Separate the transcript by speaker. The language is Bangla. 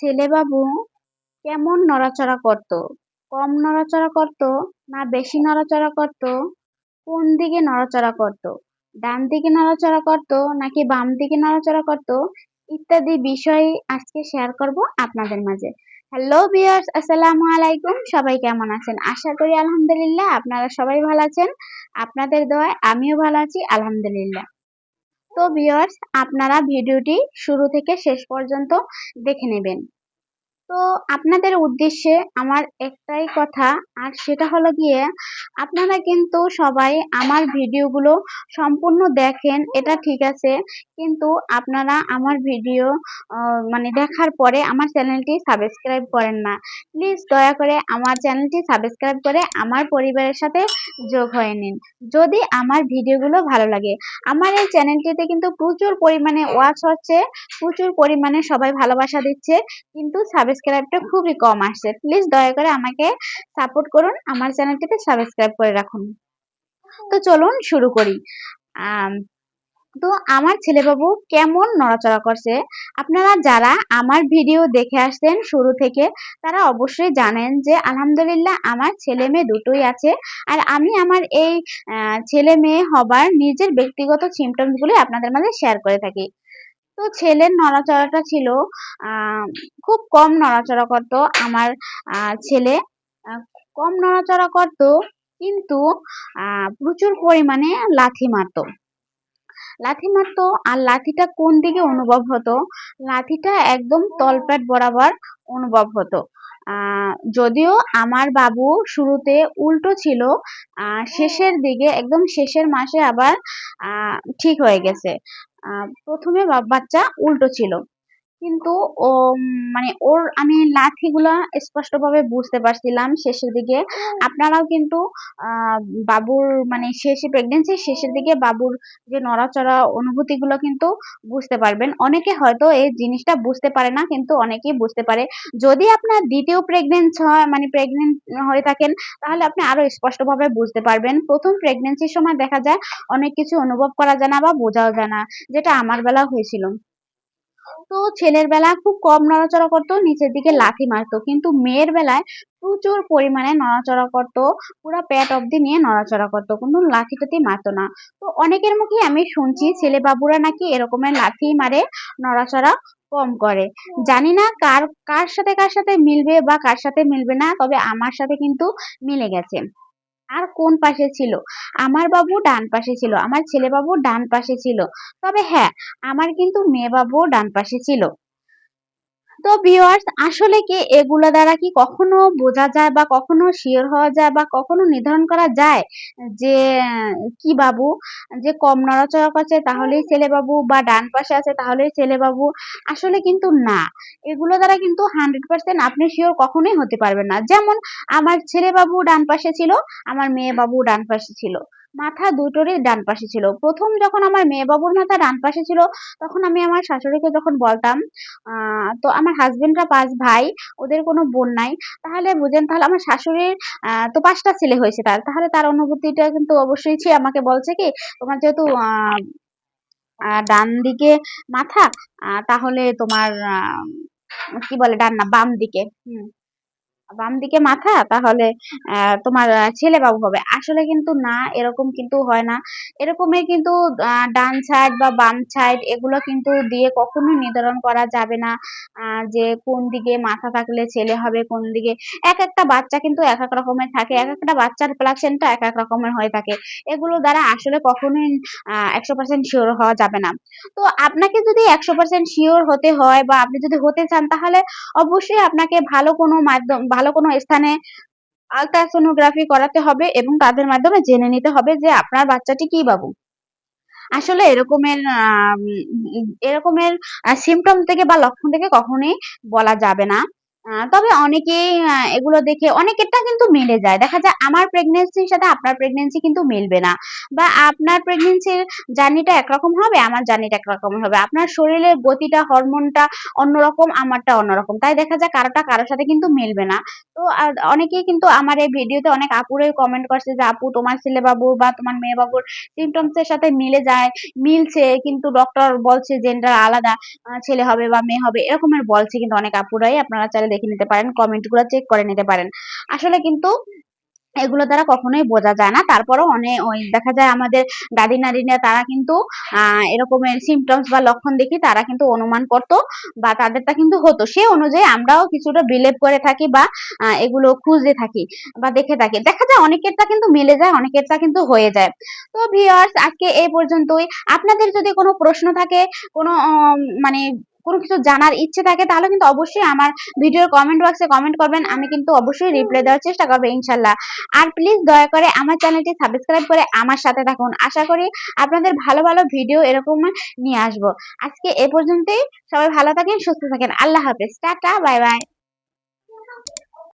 Speaker 1: ছেলেবাবু কেমন নড়াচড়া করত? কম নড়াচড়া করত না বেশি নড়াচড়া করত? কোন দিকে নড়াচড়া করত? ডান দিকে নড়াচড়া করত নাকি বাম দিকে নড়াচড়া করত? ইত্যাদি বিষয় আজকে শেয়ার করব আপনাদের মাঝে। হ্যালো বিয়ার্স আসসালামু আলাইকুম। সবাই কেমন আছেন? আশা করি আলহামদুলিল্লাহ আপনারা সবাই ভালো আছেন। আপনাদের দোয়ায় আমিও ভালো আছি, আলহামদুলিল্লাহ। তো ভিউয়ার্স আপনারা ভিডিওটি শুরু থেকে শেষ পর্যন্ত দেখে নেবেন। তো আপনাদের উদ্দেশ্যে আমার একটাই কথা, আর সেটা হলো গিয়ে আপনারা কিন্তু সবাই আমার ভিডিওগুলো সম্পূর্ণ দেখেন, এটা ঠিক আছে। কিন্তু আপনারা আমার ভিডিও মানে দেখার পরে আমার চ্যানেলটি সাবস্ক্রাইব করেন না। প্লিজ দয়া করে আমার চ্যানেলটি সাবস্ক্রাইব করে আমার পরিবারের সাথে যোগ হয়ে নিন, যদি আমার ভিডিওগুলো ভালো লাগে। আমার এই চ্যানেলটিতে কিন্তু প্রচুর পরিমাণে ওয়াচ হচ্ছে, প্রচুর পরিমাণে সবাই ভালোবাসা দিচ্ছে, কিন্তু সাবস্ক্রাইবটা খুবই কম আসছে। প্লিজ দয়া করে আমাকে সাপোর্ট করুন, আমার চ্যানেলটিতে সাবস্ক্রাইব করে রাখুন। তো চলুন শুরু করি। তো আমার ছেলেবাবু কেমন নড়াচড়া করছে? আপনারা যারা আমার ভিডিও দেখে আসছেন শুরু থেকে, তারা অবশ্যই জানেন যে আলহামদুলিল্লাহ আমার ছেলে মেয়ে দুটোই আছে, আর আমি আমার এই ছেলে মেয়ে হবার নিজের ব্যক্তিগত সিমটমসগুলি আপনাদের মাঝে শেয়ার করে থাকি। তো ছেলের নড়াচড়াটা ছিল খুব কম নড়াচড়া করতো আমার ছেলে। কম নড়াচড়া করতো কিন্তু প্রচুর পরিমাণে লাথি মারতো। লাথি মারতো আর লাথিটা কোন দিকে অনুভব হতো? লাথিটা একদম তলপেট বরাবর অনুভব হতো। যদিও আমার বাবু শুরুতে উল্টো ছিল শেষের দিকে, একদম শেষের মাসে আবার ঠিক হয়ে গেছে। প্রথমে বাচ্চা উল্টো ছিল। কিন্তু ও মানে ওর আমি লাঠিগুলা স্পষ্টভাবে বুঝতে পারছিলাম শেষের দিকে। আপনারাও কিন্তু বাবুর মানে শেষে প্রেগনেন্সির শেষের দিকে বাবুর যে নড়াচড়া অনুভূতিগুলো কিন্তু বুঝতে পারবেন। অনেকে হয়তো এই জিনিসটা বুঝতে পারে না কিন্তু অনেকেই বুঝতে পারে। যদি আপনার দ্বিতীয় প্রেগনেন্স হয় মানে প্রেগনেন্ট হয়ে থাকেন তাহলে আপনি আরও স্পষ্টভাবে বুঝতে পারবেন। প্রথম প্রেগনেন্সির সময় দেখা যায় অনেক কিছু অনুভব করা যায় না বা বোঝাও যায় না যেটা আমার বেলা হয়েছিল। তো ছেলের বেলা খুব কম নড়াচড়া করতো, নিচের দিকে লাথি মারতো। কিন্তু মেয়ের বেলায় প্রচুর পরিমাণে নড়াচড়া করতো, পুরো পেট অব্দি নিয়ে নড়াচড়া করতো কিন্তু লাথি টাথি মারতো না। তো অনেকের মুখে আমি শুনছি ছেলে বাবুরা নাকি এরকমের লাথি মারে, নড়াচড়া কম করে। জানি না কার কার সাথে কার সাথে মিলবে বা কার সাথে মিলবে না, তবে আমার সাথে কিন্তু মিলে গেছে। আর কোন পাশে ছিল? আমার বাবু ডান পাশে ছিল, আমার ছেলে বাবু ডান পাশে ছিল। তবে হ্যাঁ আমার কিন্তু মেয়ে বাবু ডান পাশে ছিল। তো ভিউয়ার্স আসলে কি এগুলো দ্বারা কি কখনো বোঝা যায় বা কখনো শিওর হওয়া যায় বা কখনো নির্ধারণ করা যায় যে, কি বাবু? যে কম নড়াচড়া করছে তাহলেই ছেলে বাবু বা ডান পাশে আছে তাহলেই ছেলে বাবু। আসলে কিন্তু না। এগুলো দ্বারা কিন্তু হান্ড্রেড পার্সেন্ট আপনি শিওর কখনোই হতে পারবেন না। যেমন, আমার ছেলে বাবু ডান পাশে ছিল, আমার মেয়ে বাবু ডান পাশে ছিল। মাথা দুটোরই ডান পাশে ছিল। প্রথম যখন আমার মেয়ে বাবুর মাথা ডান পাশে ছিল, তখন আমি আমার শাশুড়িকে যখন বলতাম তো আমার হাজবেন্ডরা পাঁচ ভাই, ওদের কোনো বোন নাই, তাহলে বুঝেন, তাহলে আমার শাশুড়ির তো পাঁচটা ছেলে হয়েছে তার। তাহলে তার অনুভূতিটা কিন্তু অবশ্যই সে আমাকে বলছে কি, তোমার যেহেতু ডান দিকে মাথা তাহলে তোমার কি বলে, ডান না, বাম দিকে, হুম। বাম দিকে মাথা, তাহলে তোমার ছেলে বাবু হবে। আসলে কিন্তু না, এরকম কিন্তু হয় না। এরকমের কিন্তু ডান সাইড বা বাম সাইড এগুলো কিন্তু দিয়ে কখনোই নির্ধারণ করা যাবে না যে কোন দিকে মাথা থাকলে ছেলে হবে, কোন দিকে। এক একটা বাচ্চা কিন্তু এক এক রকমের থাকে, এক একটা বাচ্চার প্লাকশনটা এক এক রকমের হয়ে থাকে। এগুলো দ্বারা আসলে কখনোই একশো পার্সেন্ট শিওর হওয়া যাবে না। তো আপনাকে যদি একশো পার্সেন্ট শিওর হতে হয় বা আপনি যদি হতে চান, তাহলে অবশ্যই আপনাকে ভালো কোনো মাধ্যম ভালো কোনো স্থানে আলট্রাসোনোগ্রাফি করাতে হবে এবং তাদের মাধ্যমে জেনে নিতে হবে যে আপনার বাচ্চাটি কি বাবু। আসলে এরকমের এরকমের সিমটম থেকে বা লক্ষণ থেকে কখনোই বলা যাবে না। তবে অনেকেই এগুলো দেখে অনেকেরটা কিন্তু মিলে যায়। দেখা যায় আমার প্রেগন্যান্সির সাথে আপনার প্রেগন্যান্সি কিন্তু মিলবে না। বা আপনার প্রেগনেন্সির জার্নিটা একরকম হবে, আমার জার্নিটা একরকম হবে। আপনার শরীরের গতিটা, হরমোনটা অন্যরকম, আমারটা অন্যরকম। তাই দেখা যায় কারোটা কারোর সাথে কিন্তু মিলবে না। তো অনেকেই কিন্তু আমার এই ভিডিওতে অনেক আপুরাই কমেন্ট করছে যে, "আপু তোমার ছেলে বা তোমার মেয়ে বাবুর সিম্পটমস এর সাথে মিলে যায়, মিলছে কিন্তু ডক্টর বলছে জেন্ডার আলাদা, ছেলে হবে বা মেয়ে হবে।" এরকমের বলছে কিন্তু অনেক আপুরাই। আপনারা চাইলে দেখে নিতে পারেন। কমেন্টগুলা চেক করে নিতে পারেন। আসলে কিন্তু এগুলো দ্বারা কখনোই বোঝা যায় না। তারপরেও অনে ওই দেখা যায় আমাদের দাদি-নানিরা তারা কিন্তু আ এরকমের সিম্পটমস বা লক্ষণ দেখে তারা কিন্তু অনুমান করত বা তাদেরটা কিন্তু হতো। সে অনুযায়ী আমরাও কিছুটা বিলিভ করে থাকি বা এগুলো খুঁজে থাকি বা দেখে থাকি। দেখা যায় অনেকেরটা কিন্তু মিলে যায়, অনেকেরটা কিন্তু হয়ে যায়। তো ভিউয়ার্স আজকে এই পর্যন্তই। আপনাদের যদি কোনো প্রশ্ন থাকে, কোনো মানে কোনো কিছু জানার ইচ্ছে থাকে তাহলে কিন্তু অবশ্যই আমার ভিডিওর কমেন্ট বক্সে কমেন্ট করবেন। আমি কিন্তু অবশ্যই রিপ্লাই দেওয়ার চেষ্টা করব ইনশাল্লাহ আর প্লিজ দয়া করে আমার চ্যানেলটি সাবস্ক্রাইব করে আমার সাথে থাকুন। আশা করি আপনাদের ভালো, ভালো ভিডিও এরকম নিয়ে আসব আজকে এ পর্যন্তই। সবাই ভালো থাকেন, সুস্থ থাকেন। আল্লাহ হাফেজ। Tata, bye, bye.